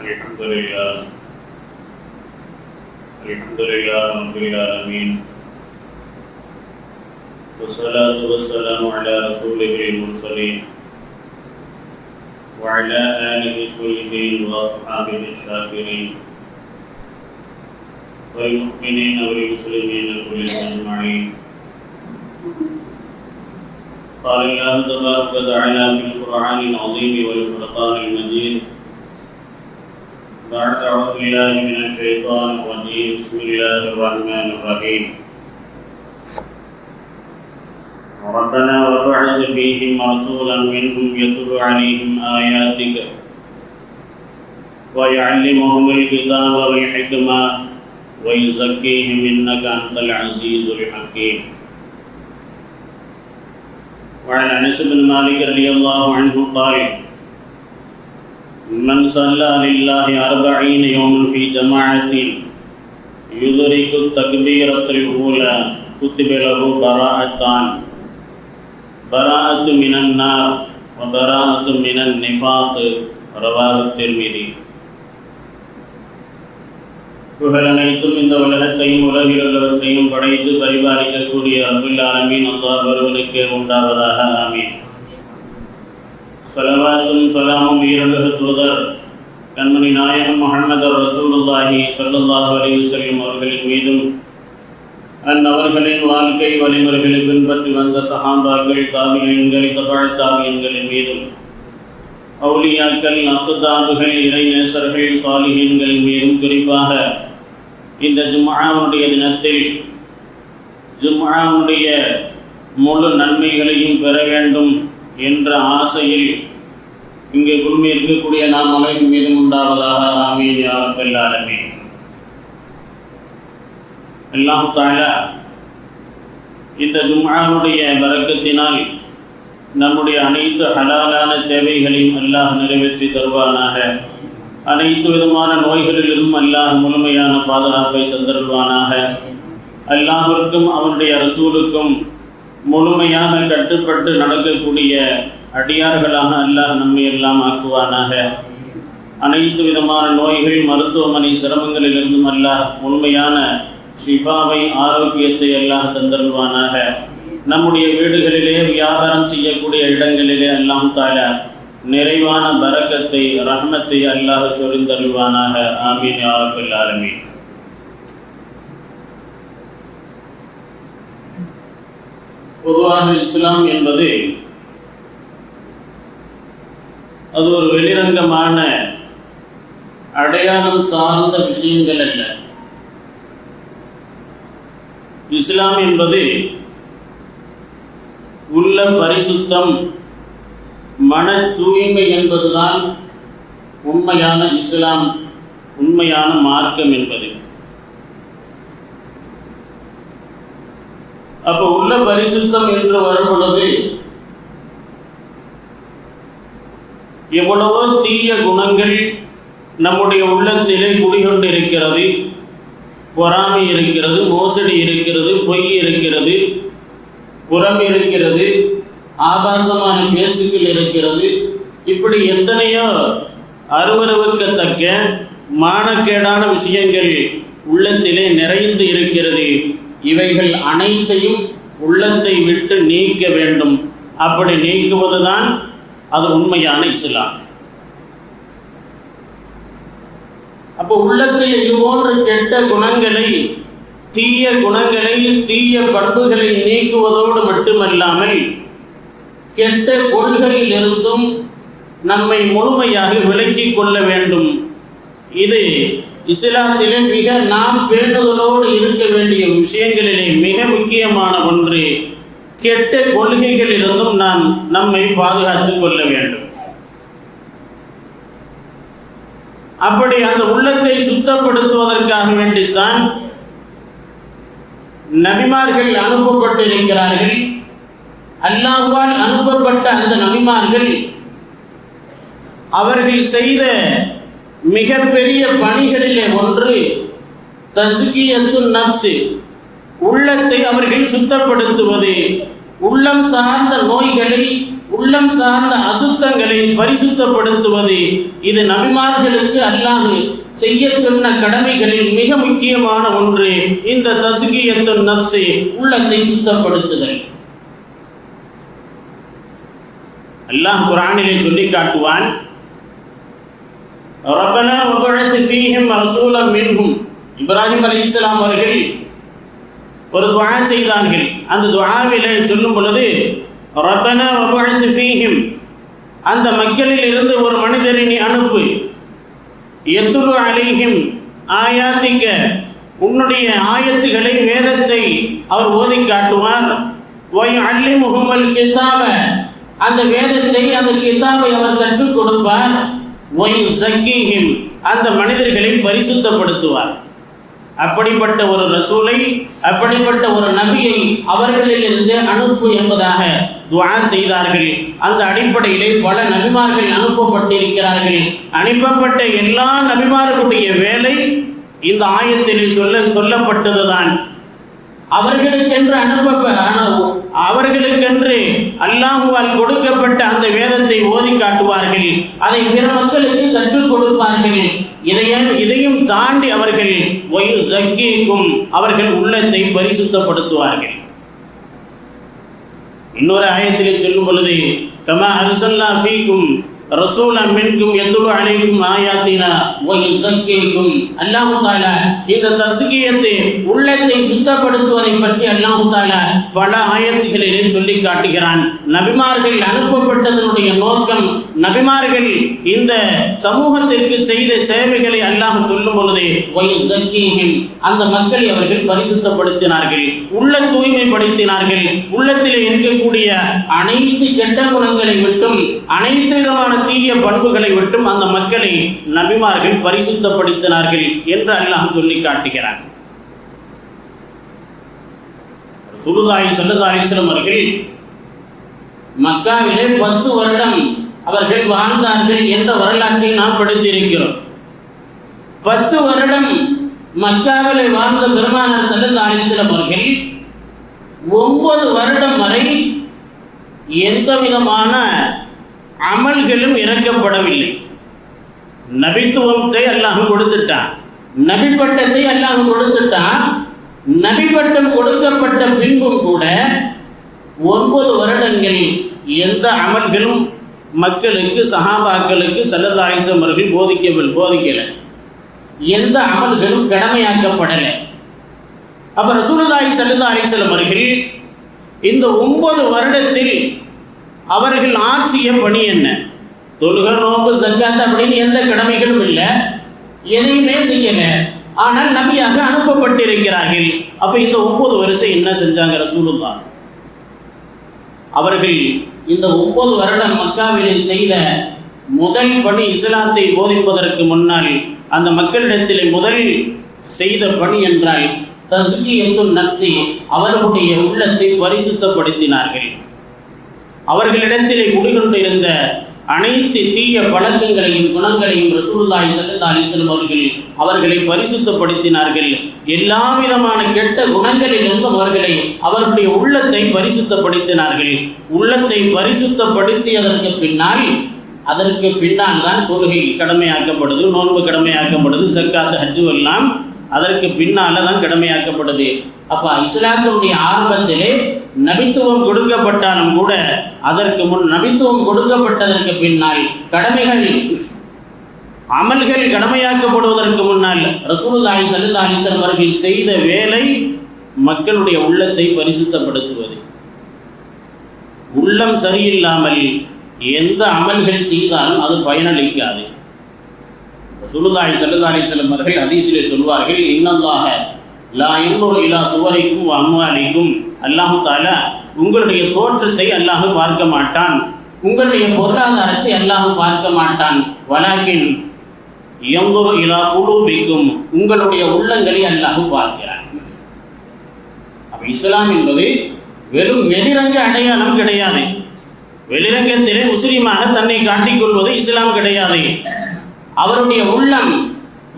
الحمد لله الحمد لله رب العالمين والصلاة والسلام على رسوله المرسلين وعلى آله الطيبين وأصحابه الشاكرين والمؤمنين والمسلمين كلهم أجمعين قال الله تبارك وتعالى في القرآن العظيم والفرقان المجيد بعد أعوذ بالله من الشيطان الرجيم. بسم الله الرحمن الرحيم. ربنا وبعث فيهم رسولا منهم يتلو عليهم آياتك ويعلمهم الكتاب والحكمة ويزكيهم إنك أنت العزيز الحكيم. وعن أنس بن مالك رضي الله عنه قال من صلى لله أربعين يوما في جماعة يدرك التكبيرة الأولى كتب له براءتان براءة من النار وبراءة من النفاق رواه الترمذي புகழ் அனைத்தும் இந்த உலகத்தையும் உலகில் உள்ளவற்றையும் படைத்து பரிபாலிக்கக்கூடிய அபுல் ஆலமீன் அல்லாஹ் ஒருவனுக்கே உண்டாவதாக ஆமீன் சலவாத்தும் சலாமும் ஈரலுக தூதர் கண்மணி நாயகம் முகமது ரசூலுல்லாஹி சல்லுல்லாஹ் அலைஹி வஸல்லம் அவர்களின் மீதும் அந்நவர்களின் வாழ்க்கை வழிமுறைகளை பின்பற்றி வந்த சஹாபாக்கள் தாபியன்கள் தபால் தாபியன்களின் மீதும் அவுளியாக்கள் அக்குதாபுகள் இறைநேசர்கள் சாலிஹீன்கள் மீதும் குறிப்பாக இந்த ஜும்ஆவுடைய தினத்தில் ஜும்ஆவுடைய முழு நன்மைகளையும் பெற வேண்டும். என்ற ஆசையில் இங்கே குழுமி இருக்கக்கூடிய நாம் அனைவரும் மீதும் உண்டாவதாக ஆமீன் எல்லாருமே எல்லாம் தாழ இந்த ஜும்ஆவுடைய வரக்கத்தினால் நம்முடைய அனைத்து ஹலாலான தேவைகளையும் அல்லாஹ் நிறைவேற்றி தருவானாக. அனைத்து விதமான நோய்களிலும் அல்லாஹ் முழுமையான பாதுகாப்பை தந்தருவானாக. அல்லாஹிற்கும் அவனுடைய ரசூலுக்கும் முழுமையாக கட்டுப்பட்டு நடக்கக்கூடிய அடியார்களாக அல்லாஹ் நம்மை எல்லாம் ஆக்குவானாக. அனைத்து விதமான நோய்கள் மருத்துவமனை சிரமங்களிலிருந்தும் அல்லாஹ் முழுமையான ஷிபாவை ஆரோக்கியத்தை அல்லாஹ் தந்தருள்வானாக. நம்முடைய வீடுகளிலே வியாபாரம் செய்யக்கூடிய இடங்களிலே எல்லாம் தால நிறைவான பரக்கத்தை ரஹமத்தை அல்லாஹ் சொரிந்தருள்வானாக. ஆமீன் யாரபில் ஆலமீன். பொதுவாக இஸ்லாம் என்பது அது ஒரு வெளிரங்கமான அடையாளம் சார்ந்த விஷயங்கள் அல்ல. இஸ்லாம் என்பது உள்ள பரிசுத்தம் மன தூய்மை என்பதுதான் உண்மையான இஸ்லாம் உண்மையான மார்க்கம் என்பது. அப்ப உள்ள பரிசுத்தம் என்று வரும் பொழுது எவ்வளவோ தீய குணங்கள் நம்முடைய உள்ளத்திலே குடிகொண்டிருக்கிறது. பொறாமை இருக்கிறது மோசடி இருக்கிறது பொய் இருக்கிறது புறம் இருக்கிறது ஆபாசமான பேச்சுக்கள் இருக்கிறது. இப்படி எத்தனையோ அருவருவுக்கத்தக்க மானக்கேடான விஷயங்கள் உள்ளத்திலே நிறைந்து இருக்கிறது. இவைகள் அனைத்தையும் உள்ளத்தை விட்டு நீக்க வேண்டும். அப்படி நீக்குவதுதான் அது உண்மையான இஸ்லாம். அப்போ உள்ளத்தில் இது போன்ற கெட்ட குணங்களை தீய குணங்களை தீய பண்புகளை நீக்குவதோடு மட்டுமல்லாமல் கெட்ட கொள்கையில் இருந்தும் நம்மை முழுமையாக விலக்கிக் கொள்ள வேண்டும். இது இஸ்லாத்திலே மிக நாம் பேணுதலோடு இருக்க வேண்டிய விஷயங்களிலே மிக முக்கியமான ஒன்று கெட்ட கொள்கைகளிலிருந்தும் நாம் நம்மை பாதுகாத்துக் கொள்ள வேண்டும். அப்படி அந்த உள்ளத்தை சுத்தப்படுத்துவதற்காக வேண்டித்தான் நபிமார்கள் அனுப்பப்பட்டிருக்கிறார்கள். அல்லாஹுவால் அனுப்பப்பட்ட அந்த நபிமார்கள் அவர்கள் செய்த மிகப்பெரிய பணிகளிலே ஒன்று தசுகியத்து நப்சு உள்ளத்தை அவர்கள் சுத்தப்படுத்துவது. உள்ளம் சார்ந்த நோய்களை உள்ளம் சார்ந்த அசுத்தங்களை பரிசுத்தப்படுத்துவது. இது நபிமார்களுக்கு அல்லாஹ் செய்ய சொன்ன கடமைகளில் மிக முக்கியமான ஒன்று. இந்த தசுகியத்து நப்சு உள்ளத்தை சுத்தப்படுத்துதல். அல்லாஹ் குரானிலே சொல்லி காட்டுவான் ரப்பனா வபஅத் ஃபீஹிம் ரசூலம் மின்ஹும் இப்ராஹிம் இஸ்லாம் அவர்கள் ஒரு துவா செய்தார்கள். அந்த துஆவிலே சொல்லும் பொழுது ரப்பனா வபஅத் ஃபீஹிம். அந்த மக்களில் இருந்து ஒரு மனிதரை நீ அனுப்பு. எத்துலு அலைஹிம். ஆயாத்திக்க. உன்னுடைய ஆயத்துகளை வேதத்தை அவர் ஓதி காட்டுவார். ஒய் அல்லி முகமல் கிதாப அந்த வேதத்தை அந்த கிதாபை அவர் கற்றுக் கொடுப்பார். ஒய் அந்த மனிதர்களை பரிசுத்தப்படுத்துவார். அப்படிப்பட்ட ஒரு ரசூலை அப்படிப்பட்ட ஒரு நபியை அவர்களில் இருந்து அனுப்பு என்பதாக துவா செய்தார்கள். அந்த அடிப்படையிலே பல நபிமார்கள் அனுப்பப்பட்டிருக்கிறார்கள். அனுப்பப்பட்ட எல்லா நபிமார்களுடைய வேலை இந்த ஆயத்திலே சொல்ல சொல்லப்பட்டதுதான். அவர்களுக்கென்று அனுப்ப அவர்களுக்கென்று அல்லாஹுவால் கொடுக்கப்பட்ட அந்த வேதத்தை ஓதி காட்டுவார்கள். அதை பிற மக்களுக்கு கற்றுக் கொடுப்பார்கள். இதையும் இதையும் தாண்டி அவர்கள் ஒயு சக்கிக்கும் அவர்கள் உள்ளத்தை பரிசுத்தப்படுத்துவார்கள். இன்னொரு ஆயத்திலே சொல்லும் பொழுது கமா அர்சல்லா ஃபீக்கும் ரசூல மின்கும் எத்துலு அலைக்கும் ஆயாத்தினா வ யுஸக்கிக்கும் இந்த தசுகியத்தை உள்ளத்தை சுத்தப்படுத்துவதை பற்றி அல்லாஹு தாலா பல ஆயத்துகளிலே சொல்லி காட்டுகிறான். நபிமார்கள் அனுப்பப்பட்டதனுடைய நோக்கம் நபிமார்கள் இந்த சமூகத்திற்கு செய்த சேவைகளை அல்லாஹ் சொல்லும் பொழுது வ அந்த மக்களை அவர்கள் பரிசுத்தப்படுத்தினார்கள் உள்ள தூய்மைப்படுத்தினார்கள். உள்ளத்திலே இருக்கக்கூடிய அனைத்து கெட்ட குணங்களை விட்டும் அனைத்து விதமான தீய பண்புகளை விட்டும் அந்த மக்களை நபிமார்கள் பரிசுத்தப்படுத்தினார்கள் என்று அல்லாஹ் சொல்லி காட்டுகிறான். சுருதாய் சொல்லதாரீஸ்வரம் அவர்கள் மக்காவிலே பத்து வருடம் அவர்கள் வாழ்ந்தார்கள் என்ற வரலாற்றை நாம் படித்திருக்கிறோம். பத்து வருடம் மக்காவிலே வாழ்ந்த பெருமானார் சல்லல்லா அலிஸ்லம் அவர்கள் ஒன்பது வருடம் வரை எந்த விதமான அமல்களும் இறக்கப்படவில்லை. நபித்துவத்தை அல்லாஹ் கொடுத்துட்டான். நபி பட்டத்தை அல்லாஹ் கொடுத்துட்டான். நபி பட்டம் கொடுக்கப்பட்ட பின்பும் கூட ஒன்பது வருடங்கள் எந்த அமல்களும் மக்களுக்கு சகாபாக்களுக்கு சல்லதாயிசம் அவர்கள் போதிக்கவில்லை போதிக்கலை. எந்த அமல்களும் கடமையாக்கப்படலை. அப்புறம் ரசூலுல்லாஹி சல்லதா அலைஹி அவர்கள் இந்த ஒன்பது வருடத்தில் அவர்கள் ஆற்றிய பணி என்ன? தொழுக நோம்பு சக்காத் அப்படின்னு எந்த கடமைகளும் இல்லை. எதையுமே செய்யல. ஆனால் நபியாக அனுப்பப்பட்டிருக்கிறார்கள். அப்ப இந்த ஒன்பது வருஷம் என்ன செஞ்சாங்க ரசூலுல்லாஹ்? அவர்கள் இந்த ஒன்பது வருடம் மக்காவிலே செய்த முதல் பணி இஸ்லாத்தை போதிப்பதற்கு முன்னால் அந்த மக்களிடத்திலே முதல் செய்த பணி என்றால் தஸ்கியத்து நப்சி அவர்களுடைய உள்ளத்தை பரிசுத்தப்படுத்தினார்கள். அவர்களிடத்திலே குடிகொண்டிருந்த அனைத்து தீய பழக்கங்களையும் குணங்களையும் ரசூலுல்லாய் சல்லா அலைஹி அவர்கள் அவர்களை பரிசுத்தப்படுத்தினார்கள். எல்லா விதமான கெட்ட குணங்களிலிருந்தும் அவர்களை அவர்களுடைய உள்ளத்தை பரிசுத்தப்படுத்தினார்கள். உள்ளத்தை பரிசுத்தப்படுத்தியதற்கு பின்னால் அதற்கு பின்னால் தான் தொழுகை கடமையாக்கப்படுது நோன்பு கடமையாக்கப்படுது சர்க்காத்து ஹஜ்ஜு எல்லாம் அதற்கு பின்னால் தான் கடமையாக்கப்படுது அப்போ இஸ்லாத்தினுடைய ஆரம்பத்திலே நபித்துவம் கொடுக்கப்பட்டாலும் கூட அதற்கு முன் நபித்துவம் கொடுக்கப்பட்டதற்கு பின்னால் கடமைகள் அமல்கள் கடமையாக்கப்படுவதற்கு முன்னால் ரசூலுல்லாஹி ஸல்லல்லாஹு அலைஹி அவர்கள் செய்த வேலை மக்களுடைய உள்ளத்தை பரிசுத்தப்படுத்துவது. உள்ளம் சரியில்லாமல் எந்த அமல்கள் செய்தாலும் அது பயனளிக்காது. சுலுதாய் சல்லுதாரி செல்லம் அவர்கள் சொல்வார்கள் இன்னல்லாக லா இன்னொரு இலா சுவரைக்கும் அம்மாலிக்கும் அல்லாஹு தாலா உங்களுடைய தோற்றத்தை அல்லாஹ் பார்க்க மாட்டான். உங்களுடைய பொருளாதாரத்தை அல்லாஹு பார்க்க மாட்டான். வலாக்கின் எந்தொரு இலா குழுபிக்கும் உங்களுடைய உள்ளங்களை அல்லாஹ் பார்க்கிறான். அப்ப இஸ்லாம் என்பது வெறும் வெளிரங்க அடையாளம் கிடையாது. வெளிரங்கத்திலே முஸ்லீமாக தன்னை காட்டிக்கொள்வது இஸ்லாம் கிடையாது. அவருடைய உள்ளம்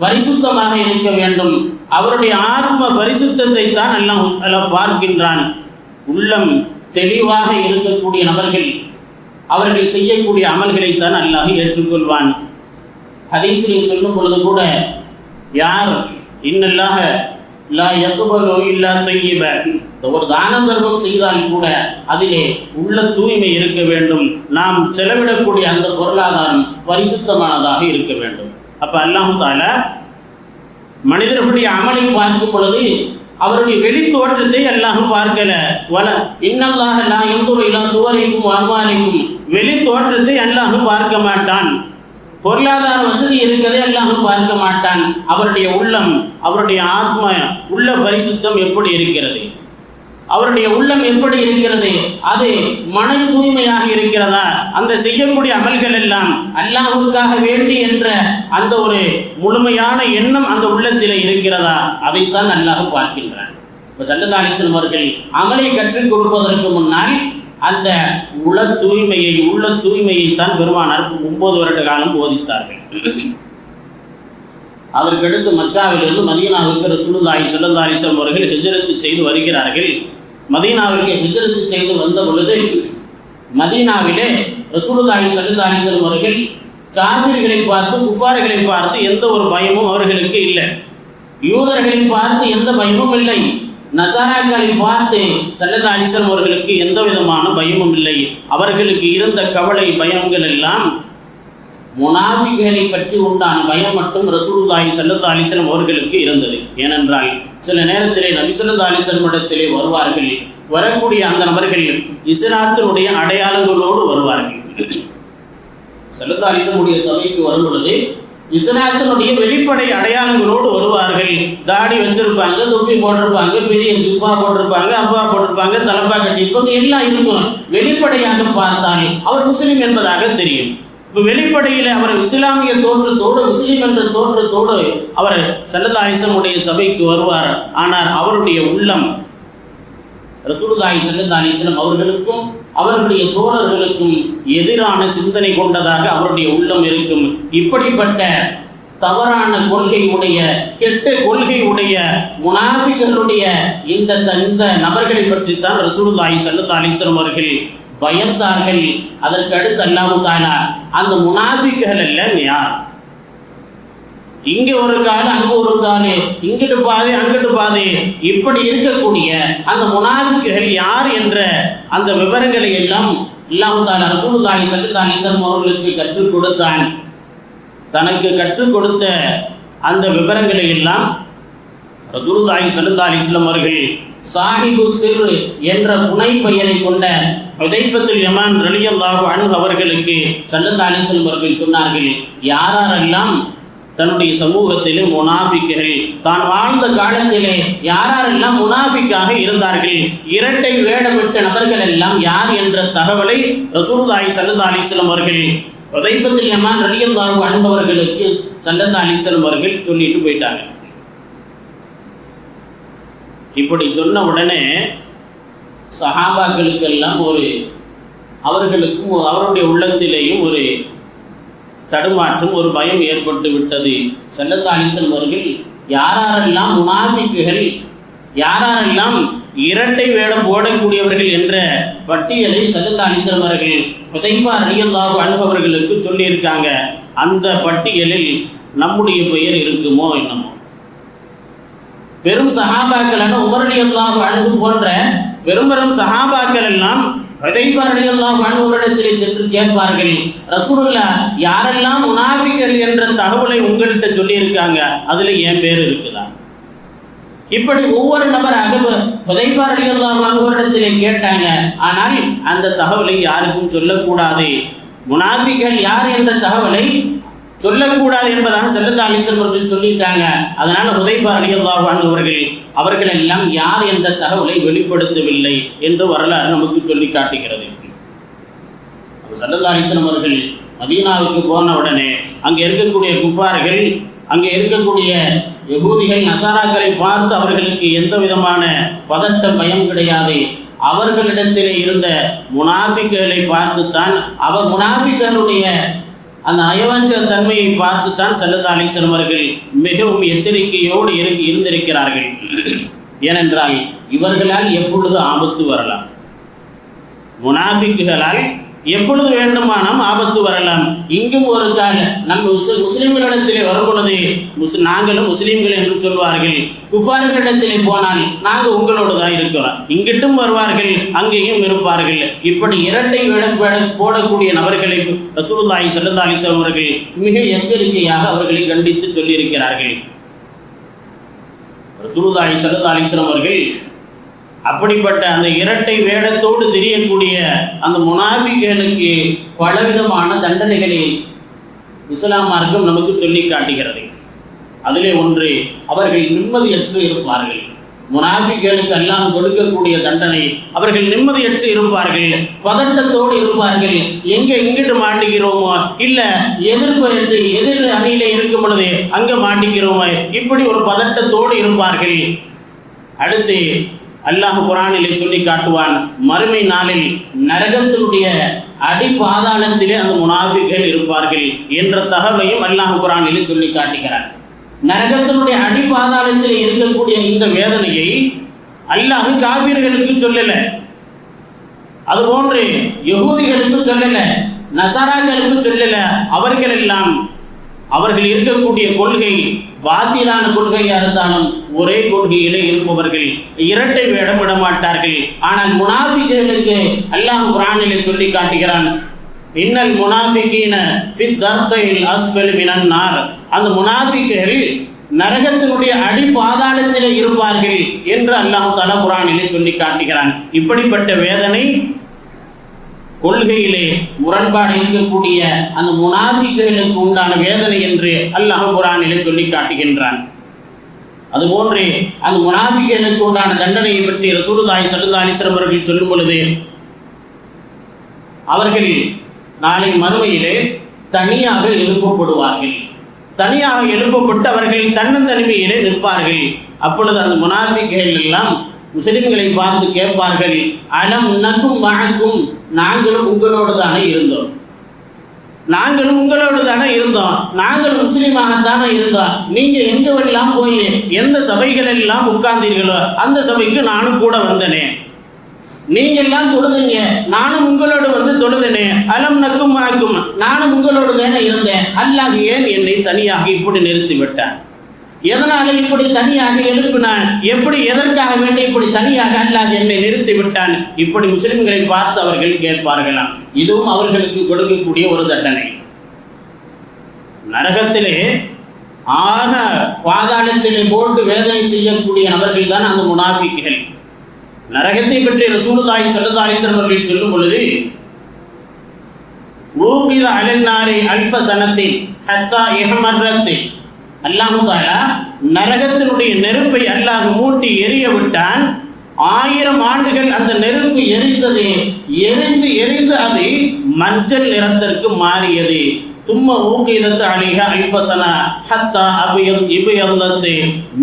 பரிசுத்தமாக இருக்க வேண்டும். அவருடைய ஆத்ம பரிசுத்தத்தை தான் எல்லாம் எல்லாம் பார்க்கின்றான். உள்ளம் தெளிவாக இருக்கக்கூடிய நபர்கள் அவர்கள் செய்யக்கூடிய அமல்களைத்தான் அல்லாஹ் ஏற்றுக்கொள்வான். ஹதீஸ்லே சொல்லும் பொழுது கூட யார்? இன்னல்லாக லா யகுபலு இல்லா தொய்யிப ஒரு தான தர்மம் செய்தால் கூட அதிலே உள்ள தூய்மை இருக்க வேண்டும். நாம் செலவிடக்கூடிய அந்த பொருளாதாரம் பரிசுத்தமானதாக இருக்க வேண்டும். அப்போ அல்லாஹு தால மனிதர்களுடைய அமலை பார்க்கும் பொழுது அவருடைய வெளி தோற்றத்தை எல்லாரும் பார்க்கல. வல இன்னல்லாக நான் எந்த சுவரைக்கும் அம்மாலைக்கும் வெளி தோற்றத்தை எல்லாரும் பார்க்க மாட்டான். பொருளாதார வசதி இருக்கிறதே எல்லாமும் பார்க்க மாட்டான். அவருடைய உள்ளம் அவருடைய ஆத்ம உள்ள பரிசுத்தம் எப்படி இருக்கிறது? அவருடைய உள்ளம் எப்படி இருக்கிறது? அது மன தூய்மையாக இருக்கிறதா? அந்த செய்யக்கூடிய அமல்கள் எல்லாம் அல்லாஹுக்காக வேண்டி என்ற அந்த ஒரு முழுமையான எண்ணம் அந்த உள்ளத்தில் இருக்கிறதா? அதைத்தான் அல்லாஹ் பார்க்கின்றான். இப்போ சல்லதாலிசன் அவர்கள் அமலை கற்றுக் கொடுப்பதற்கு முன்னால் அந்த உள தூய்மையை உள்ள தூய்மையை தான் பெருமானார் ஒன்பது வருட காலம் போதித்தார்கள். அதற்கடுத்து மக்காவிலிருந்து மதீனாவிற்கு ரசூலுல்லாஹி ஸல்லல்லாஹு அலைஹி அவர்கள் ஹிஜரத்து செய்து வருகிறார்கள். மதீனாவிற்கு ஹிஜரத்து செய்து வந்த பொழுது மதீனாவிலே ரசூலுல்லாஹி ஸல்லல்லாஹு அலைஹி அவர்கள் காவிர்களை பார்த்து குஃபார்களை பார்த்து எந்த ஒரு பயமும் அவர்களுக்கு இல்லை. யூதர்களை பார்த்து எந்த பயமும் இல்லை. நசாராக்களை பார்த்து சல்லத அலிசன் அவர்களுக்கு எந்த விதமான பயமும் இல்லை. அவர்களுக்கு இருந்த கவலை பயங்கள் எல்லாம் முனாஃபிகளை பற்றி உண்டான பயம் மட்டும் ரசூலுல்லாஹி சல்லல்லா அலிஸ்லம் அவர்களுக்கு இருந்தது. ஏனென்றால் சில நேரத்திலே நபி சல்லா அலிஸ்லம் இடத்திலே வருவார்கள். வரக்கூடிய அந்த நபர்கள் இஸ்லாத்தினுடைய அடையாளங்களோடு வருவார்கள். சல்லல்லா அலிசனுடைய சபைக்கு வரும் பொழுது விஸ்வநாதனுடைய வெளிப்படை அடையாளங்களோடு வருவார்கள். தாடி வச்சிருப்பாங்க தொப்பி போட்டிருப்பாங்க பெரிய ஜிப்பா போட்டிருப்பாங்க அப்பா போட்டிருப்பாங்க தலப்பா கட்டியிருப்பாங்க எல்லாம் இருக்கும். வெளிப்படையாக பார்த்தாலே அவர் முஸ்லீம் என்பதாக தெரியும். இப்போ வெளிப்படையில் அவர் இஸ்லாமிய தோற்றத்தோடு முஸ்லீம் என்ற தோற்றத்தோடு அவர் சல்லல்லா சபைக்கு வருவார். ஆனால் அவருடைய உள்ளம் ரசூலுல்லாஹி சல்லல்லா அவர்களுக்கும் அவர்களுடைய தோழர்களுக்கும் எதிரான சிந்தனை கொண்டதாக அவருடைய உள்ளம் இருக்கும். இப்படிப்பட்ட தவறான கொள்கை உடைய கெட்ட கொள்கை உடைய முனாஃபிகளுடைய இந்த இந்த நபர்களை பற்றித்தான் ரசூலுல்லாஹி சல்லா அலிஸ்லம் அவர்கள் பயந்தார்கள். அதற்கு அடுத்து அல்லாஹு தானா அந்த முனாஃபிக்குகள் எல்லாம் யார்? இங்க ஒரு காலு அங்க ஒரு காலு இங்கிட்டு பாதி அங்கிட்டு பாதி. இப்படி இருக்கக்கூடிய அந்த முனாஃபிக்குகள் யார் என்ற அந்த விவரங்களை எல்லாம் இல்லாம தான் ரசூலுல்லாஹி சல்லல்லாஹு அலைஹி அவர்களுக்கு கற்றுக் கொடுத்தான். தனக்கு கற்றுக் கொடுத்த அந்த விவரங்களை எல்லாம் ரசூலுல்லாஹி சல்லல்லாஹு அலைஹி வஸல்லம் அவர்கள் சாஹிபு சிர் என்ற புனை பெயரை கொண்ட ஹுதைஃபத்துல் யமான் ரலியல்லாஹு அன்ஹு அவர்களுக்கு சல்லல்லாஹு அலைஹி வஸல்லம் அவர்கள் சொன்னார்கள் யாரெல்லாம் தன்னுடைய சமூகத்திலே முனாஃபிக்குகள். தான் வாழ்ந்த காலத்திலே யாரெல்லாம் முனாஃபிக்காக இருந்தார்கள்? இரட்டை வேடமிட்ட நபர்கள் எல்லாம் யார் என்ற தகவலை ரசூலுல்லாஹி சல்லதா அலிஸ்லம் அவர்கள் பிரதேசத்தில் யமான் ரலியல்லாஹு அன்பவர்களுக்கு சல்லதா அலிஸ்லம் அவர்கள் சொல்லிட்டு போயிட்டாங்க. இப்படி சொன்ன உடனே சஹாபாக்களுக்கெல்லாம் ஒரு அவர்களுக்கும் அவருடைய உள்ளத்திலேயும் ஒரு தடுமாற்றம் ஒரு பயம் ஏற்பட்டு விட்டது. செல்லல்லா அலிசன் அவர்கள் யாரெல்லாம் முனாஃபிக்குகள் யாரெல்லாம் இரட்டை வேடம் போடக்கூடியவர்கள் என்ற பட்டியலை செல்லல்லா அலிசன் அவர்கள் புதைஃபா ரலியல்லாஹு அனுபவர்களுக்கு சொல்லியிருக்காங்க. அந்த பட்டியலில் நம்முடைய பெயர் இருக்குமோ என்னமோ. பெரும் சஹாபாக்களான உமரடி அல்லாஹ் அணுகு போன்ற பெரும் பெரும் சகாபாக்கள் எல்லாம் ஹுதைஃபா அல்லாஹ் அன்புரிடத்திலே சென்று கேட்பார்கள். ரசூலுல்லா யாரெல்லாம் முனாஃபிக்கர் என்ற தகவலை உங்கள்கிட்ட சொல்லியிருக்காங்க அதில் என் பேர் இருக்குதா? இப்படி ஒவ்வொரு நபராக ஹுதைஃபா அல்லாஹ் அன்புரிடத்திலே கேட்டாங்க. ஆனால் அந்த தகவலை யாருக்கும் சொல்லக்கூடாது. முனாஃபிக்கள் யார் என்ற தகவலை சொல்லக்கூடாது என்பதாக செல்லல்லா அலிசன் அவர்கள் சொல்லிட்டாங்க. அதனால ஹுதைஃபா அலியல்லாஹு அவர்கள் அவர்கள் எல்லாம் யார் என்ற தகவலை வெளிப்படுத்தவில்லை என்று வரலாறு நமக்கு சொல்லி காட்டுகிறது. அப்ப அலிசன் அவர்கள் மதீனாவுக்கு போன உடனே அங்கே இருக்கக்கூடிய குஃபார்கள் அங்கே இருக்கக்கூடிய யகூதிகள் நசாராக்களை பார்த்து அவர்களுக்கு எந்த விதமான பதட்டம் பயம் கிடையாது. அவர்களிடத்திலே இருந்த முனாஃபிக்குகளை பார்த்துத்தான் அவர் முனாஃபிக்களுடைய அந்த நயவஞ்ச தன்மையை பார்த்துத்தான் சல்லல்லா அலிஸ்லம் அவர்கள் மிகவும் எச்சரிக்கையோடு இரு இருந்திருக்கிறார்கள். ஏனென்றால் இவர்களால் எப்பொழுது ஆபத்து வரலாம். முனாஃபிக்குகளால் எப்பொழுது வேண்டுமானால் ஆபத்து வரலாம். இங்கும் ஒரு கால நம் முஸ் முஸ்லிம்களிடத்திலே வரும்பொழுது முஸ் நாங்களும் முஸ்லீம்கள் என்று சொல்வார்கள். குஃபார்களிடத்திலே போனால் நாங்கள் உங்களோடு தான் இருக்கிறோம். இங்கிட்டும் வருவார்கள் அங்கேயும் இருப்பார்கள். இப்படி இரட்டை விட போடக்கூடிய நபர்களை ரசூலுல்லாஹி சல்லா அலிசம் அவர்கள் மிக எச்சரிக்கையாக அவர்களை கண்டித்து சொல்லியிருக்கிறார்கள். ரசூலுல்லாஹி சல்லா அலைஹி அவர்கள் அப்படிப்பட்ட அந்த இரட்டை வேடத்தோடு தெரியக்கூடிய அந்த முனாஃபிகளுக்கு பலவிதமான தண்டனைகளை இஸ்லாம் மார்க்கம் நமக்கு சொல்லி காட்டுகிறது. அதிலே ஒன்று அவர்கள் நிம்மதியற்று இருப்பார்கள். முனாஃபிகளுக்கு எல்லாம் கொடுக்கக்கூடிய தண்டனை அவர்கள் நிம்மதியற்று இருப்பார்கள் பதட்டத்தோடு இருப்பார்கள். எங்கே இங்கிட்டு மாட்டிக்கிறோமோ இல்லை எதிர்ப்பு என்று எதிர் அணியில இருக்கும் பொழுது அங்கே மாட்டிக்கிறோமோ இப்படி ஒரு பதட்டத்தோடு இருப்பார்கள். அடுத்து அல்லாஹ் குரானிலே சொல்லி காட்டுவான் மறுமை நாளில் நரகத்தினுடைய அடிபாதாளத்திலே அந்த முனாஃபிகள் இருப்பார்கள் என்ற தகவலையும் அல்லாஹ் குரானிலே சொல்லி காட்டுகிறான். நரகத்தினுடைய அடிபாதாளத்தில் இருக்கக்கூடிய இந்த வேதனையை அல்லாஹ் காவிர்களுக்கு சொல்லலை. அதுபோன்று யகூதிகளுக்கு சொல்லல நசாராக்களுக்கு சொல்லல அவர்கள் எல்லாம் அவர்கள் இருக்கக்கூடிய கொள்கை பாத்திலான கொள்கையாக இருந்தாலும் ஒரே கொள்கையிலே இருப்பவர்கள் இரட்டை வேடம் விட மாட்டார்கள். ஆனால் முனாஃபிகளுக்கு அல்லாஹ் குரானிலே சொல்லி காட்டுகிறான் இன்னல் முனாஃபிகீன ஃபித் தர்கையில் அஸ்ஃபல் மினன் அந்த முனாஃபிக்குகள் நரகத்தினுடைய அடி பாதாளத்திலே இருப்பார்கள் என்று அல்லாஹ் தலா குரானிலே சொல்லி காட்டுகிறான். இப்படிப்பட்ட வேதனை கொள்கையிலே முரண்பாடு இருக்கக்கூடிய அந்த முனாஃபிக்குகளுக்கு உண்டான வேதனை என்று அல்லாஹ் குரானிலே சொல்லி காட்டுகின்றான். அதுபோன்று அந்த முனாஃபிக்குகளுக்கு உண்டான தண்டனையை பற்றி ரசூலுல்லாஹி ஸல்லல்லாஹு அலைஹி அவர்கள் சொல்லும் பொழுது அவர்கள் நாளை மறுமையிலே தனியாக எழுப்பப்படுவார்கள். தனியாக எழுப்பப்பட்டு அவர்கள் தன்னந்தனிமையிலே நிற்பார்கள். அப்பொழுது அந்த முனாஃபிக்குகள் எல்லாம் முஸ்லிம்களை பார்த்து கேட்பார்கள் அலம் நகும் வழக்கும் நாங்களும் உங்களோடு தானே இருந்தோம். நாங்களும் உங்களோடு தானே இருந்தோம். நாங்கள் முஸ்லீமாகத்தானே இருந்தோம். நீங்க எங்கெல்லாம் போய் எந்த சபைகள் எல்லாம் உட்கார்ந்தீர்களோ அந்த சபைக்கு நானும் கூட வந்தனே. நீங்கெல்லாம் தொழுதுங்க. நானும் உங்களோடு வந்து தொழுதுனே. அலம் நக்கும் ஆக்கும் நானும் உங்களோடு தானே இருந்தேன். அல்லாஹ் ஏன் என்னை தனியாக இப்படி நிறுத்தி எதனாக இப்படி தனியாக எழுப்பினான்? எப்படி எதற்காக வேண்டி இப்படி தனியாக அல்லாஹ் என்னை நிறுத்தி விட்டான் இப்படி முஸ்லிம்களை பார்த்து அவர்கள் கேட்பார்களாம். இதுவும் அவர்களுக்கு கொடுக்கக்கூடிய ஒரு தண்டனை. நரகத்திலே ஆக பாதாளத்திலே போட்டு வேதனை செய்யக்கூடிய நபர்கள் தான் அந்த முனாஃபிக்குகள். நரகத்தை பற்றி ரசூலுதாய் ஸல்லல்லாஹு அவர்கள் சொல்லும் பொழுது ஊகித அலன்னாரி அல்ப சனத்தின் ஹத்தா இஹமர்ரத்து அல்லாஹு தாலா நரகத்தினுடைய நெருப்பை அல்லாஹ் மூட்டி எரிய விட்டான் ஆயிரம் ஆண்டுகள் அந்த நெருப்பு எரிந்தது. எரிந்து எரிந்து அது மஞ்சள் நிறத்திற்கு மாறியது. தும்ம ஊக்கிதத்து அழிக அல்பசன ஹத்தா அபியல் இபியல்லத்து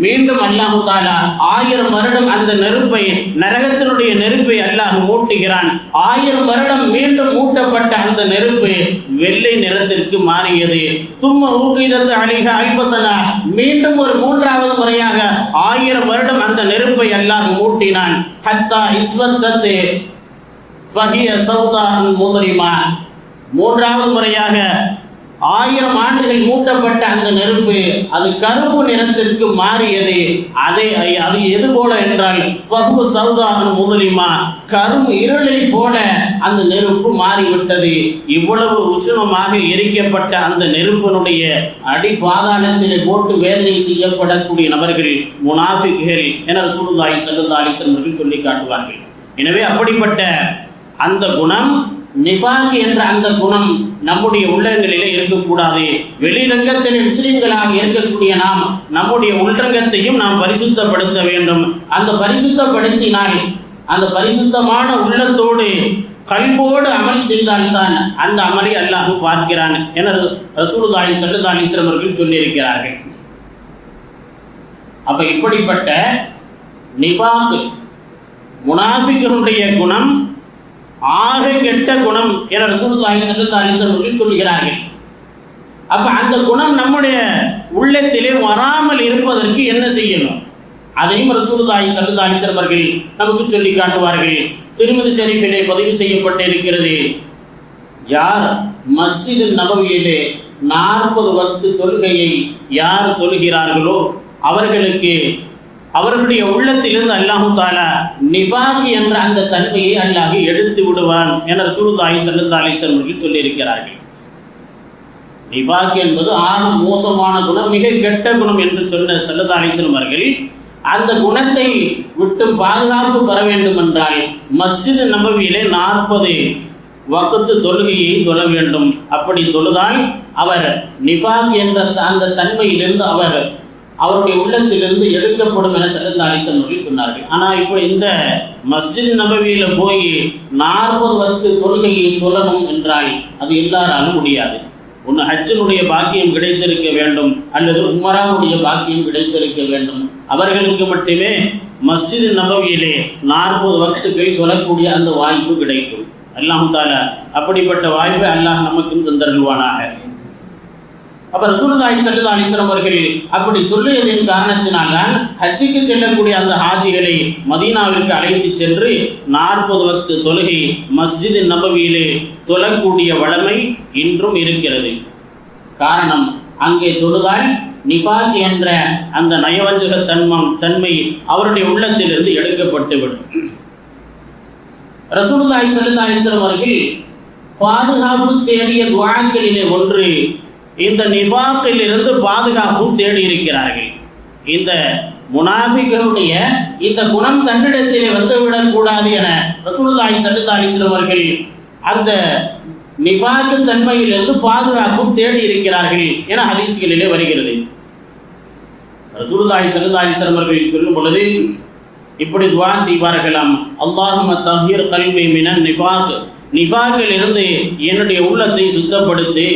மீண்டும் அல்லாஹு தாலா ஆயிரம் வருடம் அந்த நெருப்பை நரகத்தினுடைய நெருப்பை அல்லாஹ் மூட்டுகிறான். ஆயிரம் வருடம் மீண்டும் மூட்டப்பட்ட அந்த நெருப்பு வெள்ளை நிறத்திற்கு மாறியது. தும்ம ஊக்கிதத்து அழிக அல்பசனா மீண்டும் ஒரு மூன்றாவது முறையாக ஆயிரம் வருடம் அந்த நெருப்பை அல்லாஹ் மூட்டினான். ஹத்தா இஸ்வத்தத்து ஃபஹிய சௌதா முதலிமா மூன்றாவது முறையாக ஆயிரம் ஆண்டுகள் மூட்டப்பட்ட அந்த நெருப்பு அது கருப்பு நிறத்திற்கு மாறியது. அதை அது எது போல என்றால் பகுவு சௌதாகன் முதலிமா கரும் இருளை போல அந்த நெருப்பு மாறிவிட்டது. இவ்வளவு உஷ்ணமாக எரிக்கப்பட்ட அந்த நெருப்பினுடைய அடி பாதாளத்திலே போட்டு வேதனை செய்யப்படக்கூடிய நபர்கள் முனாஃபிகள் என சுருதாய் ஸல்லல்லாஹு அலைஹி சொல்லி காட்டுவார்கள். எனவே அப்படிப்பட்ட அந்த குணம் நிஃபாக் என்ற அந்த குணம் நம்முடைய உள்ளங்களிலே இருக்கக்கூடாது. வெளிரங்கத்தில் முஸ்லிம்களாக இருக்கக்கூடிய நாம் நம்முடைய உள்ரங்கத்தையும் நாம் பரிசுத்தப்படுத்த வேண்டும். அந்த பரிசுத்தப்படுத்தினால் அந்த பரிசுத்தமான உள்ளத்தோடு கல்போடு அமல் செய்தால்தான் அந்த அமலை அல்லாஹ் பார்க்கிறான் என ரசூலுல்லாஹி ஸல்லல்லாஹு அவர்கள் சொல்லியிருக்கிறார்கள். அப்ப இப்படிப்பட்ட நிஃபாக் முனாஃபிகளுடைய குணம் ஆக கெட்ட குணம் என ரசூலுல்லாஹி ஸல்லல்லாஹு அலைஹி வஸல்லம் சொல்கிறார்கள் அப்ப அந்த குணம் நம்முடைய உள்ளத்திலே வராமல் இருப்பதற்கு என்ன செய்யணும்? அதையும் ரசூலுல்லாஹி ஸல்லல்லாஹு அலைஹி வஸல்லம் அவர்கள் நமக்கு சொல்லி காட்டுவார்கள். திருமதி ஷரீஃபிலே பதிவு செய்யப்பட்டு இருக்கிறது யார்? மஸ்ஜிது நபவியிலே நாற்பது வக்து தொழுகையை யார் தொழுகிறார்களோ அவர்களுக்கு அவர்களுடைய உள்ளத்திலிருந்து அல்லாஹு தாலா நிஃபாக் என்ற அந்த தன்மையை அல்லாஹ் எடுத்து விடுவான் என ரசூலுல்லாஹி சல்லா அலிசன் அவர்கள் சொல்லியிருக்கிறார்கள். நிவாக் என்பது ஆக மோசமான குணம் மிக கெட்ட குணம் என்று சொன்ன சல்லதா அலிசன் அவர்கள் அந்த குணத்தை விட்டு பாதுகாப்பு பெற வேண்டும் என்றால் மஸ்ஜித் நபவியிலே நாற்பது வகுத்து தொழுகையை தொழ வேண்டும். அப்படி தொழுதால் அவர் நிஃபாக் என்ற த- அந்த தன்மையிலிருந்து அவர் அவருடைய உள்ளத்திலிருந்து எடுக்கப்படும் என சல்லல்லா அரிசன் அவர்கள் சொன்னார்கள். ஆனால் இப்போ இந்த மஸ்ஜித் நபவியில் போய் நாற்பது வந்து தொழுகையை தொழணும் என்றால் அது எல்லாராலும் முடியாது. ஒன்று ஹஜ்ஜனுடைய பாக்கியம் கிடைத்திருக்க வேண்டும் அல்லது உமராவுடைய பாக்கியம் கிடைத்திருக்க வேண்டும். அவர்களுக்கு மட்டுமே மஸ்ஜித் நபவியிலே நாற்பது வக்துகள் தொழக்கூடிய அந்த வாய்ப்பு கிடைக்கும். அல்லாஹு தாலா அப்படிப்பட்ட வாய்ப்பை அல்லாஹ் நமக்கும் தந்தருள்வானாக. அப்போ ரசூலுல்லாஹி சல்லா அலைஹி அவர்கள் அப்படி சொல்லியதின் காரணத்தினால்தான் ஹஜ்ஜுக்கு செல்லக்கூடிய அந்த ஹாஜிகளை மதீனாவிற்கு அழைத்து சென்று நாற்பது வக்து தொழுகை மஸ்ஜித் நபவியிலே தொழக்கூடிய வழமை இன்றும் இருக்கிறது. காரணம் அங்கே தொழுதால் நிஃபாக் என்ற அந்த நயவஞ்சக தன்மம் தன்மை அவருடைய உள்ளத்திலிருந்து எடுக்கப்பட்டுவிடும் ரசூலுல்லாஹி சல்லா அலைஹி அவர்கள் பாதுகாப்பு தேடிய துவாக்களிலே ஒன்று இந்த நிஃபாக்கில் இருந்து பாதுகாப்பும் தேடி இருக்கிறார்கள் இந்த முனாஃபிகளுடைய இந்த குணம் தன்னிடத்திலே வந்துவிடக்கூடாது என ரசூலுல்லாஹி ஸல்லல்லாஹு அவர்கள் அந்த நிஃபாக்கு தன்மையிலிருந்து பாதுகாப்பும் தேடி இருக்கிறார்கள் என ஹதீஸ்களிலே வருகிறது. ரசூல்தாய் ஸல்லல்லாஹு அவர்கள் சொல்லும் பொழுது இப்படி துவா செய்வார்களாம் அல்லாஹும தஹீர் கல்வி மினன் நிஃபாக். நிஃபாக்கில் இருந்து என்னுடைய உள்ளத்தை சுத்தப்படுத்தி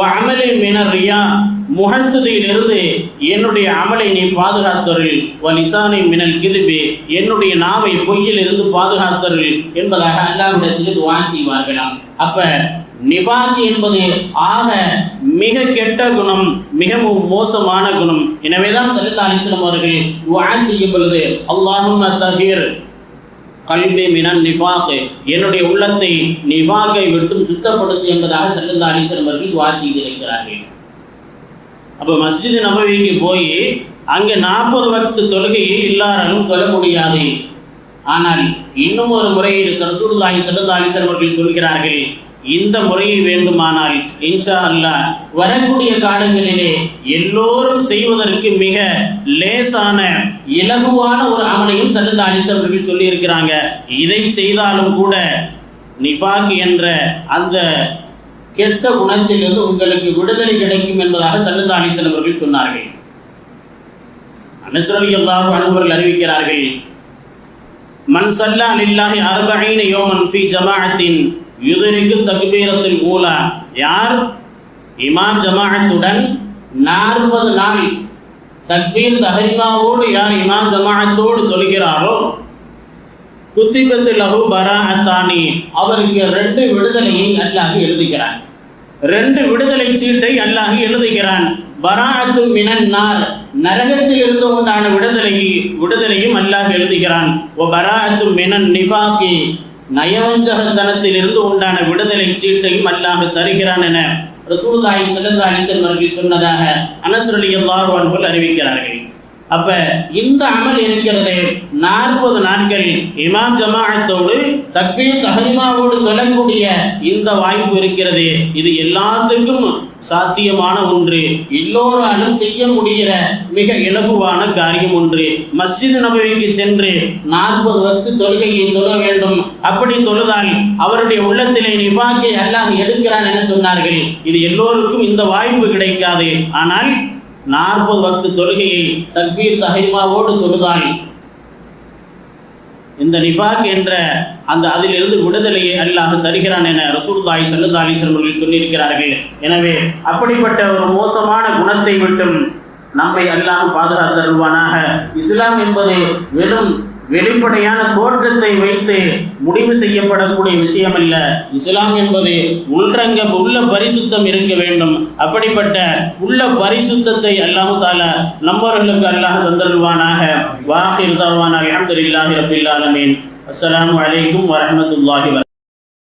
அமலி மினர் ரியா முகஸ்துதியிலிருந்து என்னுடைய அமலை நீ பாதுகாத்தருள் வ நிசானை மினல் கிதுபி என்னுடைய நாவை பொய்யிலிருந்து பாதுகாத்தருள் என்பதாக அல்லாஹ்விடத்தில் துவா செய்வார்களாம். அப்ப நிஃபாக் என்பது ஆக மிக கெட்ட குணம் மிகவும் மோசமான குணம். எனவேதான் சல்லா அலிஸ்லம் அவர்கள் துவா செய்யும் பொழுது அல்லாஹும் தஹீர் கல்வி மினன் நிஃபாக் என்னுடைய உள்ளத்தை நிஃபாக்கை விட்டு சுத்தப்படுத்து என்பதாக செல்லந்த அலிஸ்லாம் அவர்கள் துவா செய்திருக்கிறார்கள். அப்போ மஸ்ஜித் நபவிக்கு போய் அங்கே நாற்பது வக்து தொழுகையை எல்லாராலும் தொழ முடியாது. ஆனால் இன்னும் ஒரு முறையில் சரசூலுல்லாஹி சல்லா அலிஸ்லாம் அவர்கள் சொல்கிறார்கள் இந்த முறையை வேண்டுமானால் இன்ஷா அல்லாஹ் வரக்கூடிய காலங்களிலே எல்லோரும் செய்வதற்கு மிக லேசான இலகுவான ஒரு அமலையும் சல்லல்லா அலிஸ் அவர்கள் சொல்லியிருக்கிறாங்க. இதை செய்தாலும் கூட நிஃபாக் என்ற அந்த கெட்ட குணத்திலிருந்து உங்களுக்கு விடுதலை கிடைக்கும் என்பதாக சல்லல்லா அலிசன் அவர்கள் சொன்னார்கள். அனசுரலி அல்லாஹ் அனுபவர்கள் அறிவிக்கிறார்கள் மன் சல்லா லில்லாஹி அர்பஈன யோமன் ஃபி ஜமாஅத்தின் யுதரிக்கு தக்பீரத்தில் ஊலா யார்? இமாம் ஜமாஅத்துடன் நாற்பது நாள் தக்பீர் தஹரிமாவோடு யார் இமாம் ஜமாஅத்தோடு தொழுகிறாரோ? குத்திபத்து லஹு பராஅத்தானி. அவருக்கு ரெண்டு விடுதலையை அல்லாஹ் எழுதுகிறான். ரெண்டு விடுதலை சீட்டை அல்லாஹ் எழுதுகிறான். பராத்து மினன் நார். நரகத்தில் இருந்து உண்டான விடுதலை விடுதலையும் அல்லாஹ் எழுதுகிறான். ஓ பராத்து மினன் நிஃபாக்கி நயவஞ்சகத்தனத்திலிருந்து உண்டான விடுதலை சீட்டையும் அல்லாஹ் தருகிறான் என ரசூல் ஸல்லல்லாஹு சிறந்த அலிசன் அவர்கள் சொன்னதாக அனசரலி ரலியல்லாஹு அறிவிக்கிறார்கள். அப்ப இந்த அமல் இருக்கிறது நாற்பது நாட்கள் இமாம் ஜமாஅத்தோடு தக்பீர் தஹரிமாவோடு தொழக்கூடிய இந்த வாய்ப்பு இருக்கிறது. இது எல்லாத்துக்கும் சாத்தியமான ஒன்று. எல்லோராலும் செய்ய முடிகிற மிக இலகுவான காரியம் ஒன்று. மஸ்ஜித் நபவிக்கு சென்று நாற்பது வத்து தொழுகையை தொழ வேண்டும். அப்படி தொழுதால் அவருடைய உள்ளத்திலே நிஃபாக்கை அல்லாஹ் எடுக்கிறான் என சொன்னார்கள். இது எல்லோருக்கும் இந்த வாய்ப்பு கிடைக்காது. ஆனால் நாற்பது வக்து தொழுகையை தக்பீர் தஹிமாவோடு தொழுதாய். இந்த நிஃபாக் என்ற அந்த அதிலிருந்து விடுதலையை அல்லாஹ் தருகிறான் என ரசூல்தாய் ஸல்லல்லாஹு அலைஹி சொல்லியிருக்கிறார்கள். எனவே அப்படிப்பட்ட ஒரு மோசமான குணத்தை விட்டும் நம்மை அல்லாஹ் பாதுகாத்தருவானாக இஸ்லாம் என்பது வெறும் வெளிப்படையான தோற்றத்தை வைத்து முடிவு செய்யப்படக்கூடிய விஷயம் அல்ல இஸ்லாம் என்பது உள்ரங்க உள்ள பரிசுத்தம் இருக்க வேண்டும். அப்படிப்பட்ட உள்ள பரிசுத்தத்தை அல்லாஹு தால நம்மவர்களுக்கு அல்லாஹ் தந்தருள்வானாக. வாஹிர் தருவான் அல்ஹம்துலில்லாஹி ரபில் ஆலமீன். அஸ்ஸலாமு அலைக்கும் வரஹ்மத்துல்லாஹி வ